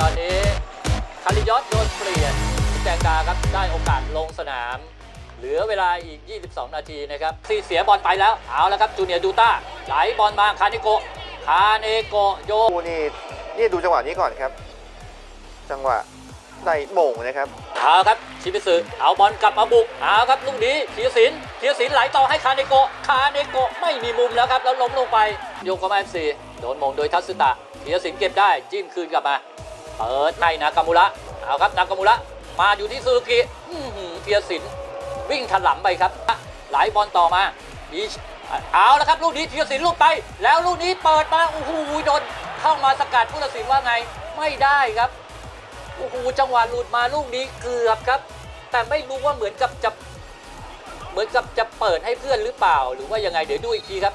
ตอนนี้คาริยอสโดนเปลี่ยนแจงกาครับได้โอกาสลงสนาม เหลือเวลาอีก 22 นาทีนะครับซีเสียบอลไปแล้ว เอาแล้วครับจูเนียร์ดูต้าไหลบอลมาคาเนโกะคาเนโกะโยกคู่นี่นี่ดูจังหวะนี้ก่อนครับ จังหวะได้โมงนะครับ เอาครับชิมิสึเอาบอลกลับมาบุกเอาครับลูกนี้ธีรศิลป์ธีรศิลป์ไหลต่อให้คาเนโกะคาเนโกะไม่มีมุมแล้วครับแล้วล้มลงไปโยโกมาเอฟซีโดนมงโดยทัตสึตะธีรศิลป์เก็บได้จิ้มคืนกลับมา เปิดให้นากามุระเอาครับนากามุระมาอยู่ที่ซูซูกิอื้อหือธีรศิลป์วิ่งถลำไปครับไหลบอลต่อมาบีชเอาแล้วครับลูกนี้ธีรศิลป์ลูกไป แล้วลูกนี้เปิดมาโอ้โหโดนเข้ามาสกัดผู้ตัดสินว่าไงไม่ได้ครับโอ้โหจังหวะหลุดมาลูกนี้เกือบครับ แต่ไม่รู้ว่าเหมือนกับจะเหมือนกับจะเปิดให้เพื่อนหรือเปล่า หรือว่ายังไงเดี๋ยวดูอีกทีครับ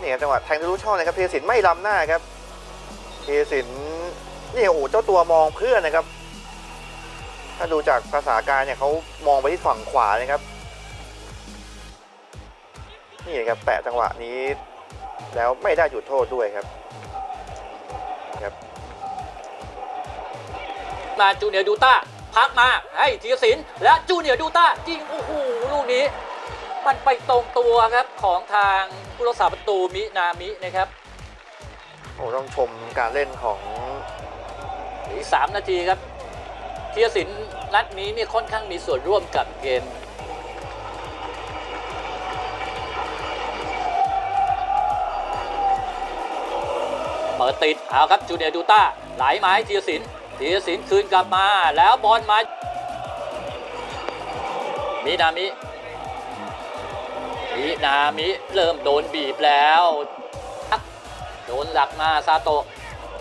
นี่ครับจังหวะแทงทะลุช่องนะครับเทศินไม่ล้ำหน้าครับเทศิน นี่โอ้โหเจ้าตัวมองเพื่อนนะครับ ถ้าดูจากภาษาการเนี่ยเขามองไปที่ฝั่งขวานะครับ นี่นะครับแปะจังหวะนี้ แล้วไม่ได้จุดโทษด้วยครับครับมาจูเนียร์ดูต้าพักมาให้ธีรศิลป์และจูเนียร์ดูต้ายิงโอ้โหลูกนี้ มันไปตรงตัวครับของทางผู้รักษาประตูมินามินะครับโอ้ต้องชมการเล่นของอี กสามนาทีครับธีรศิลป์นัดนี้เนี่ยค่อนข้างมีส่วนร่วมกับเกม เปิดติดเอาครับจูเนียร์ดูต้าไหลมาให้ธีรศิลป์ธีรศิลป์คืนกลับมาแล้วบอลมามินามิมินามิเริ่มโดนบีบแล้ว โดนหลักมาซาโตะ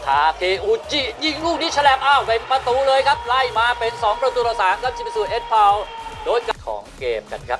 ทาเคอุจิยิงลูกนี้ฉลบอ้าวเป็นประตูเลยครับ ไล่มาเป็น 2 ประตูต่อ3ครับชิมิสุเอสพาวโดยของเกมกันครับ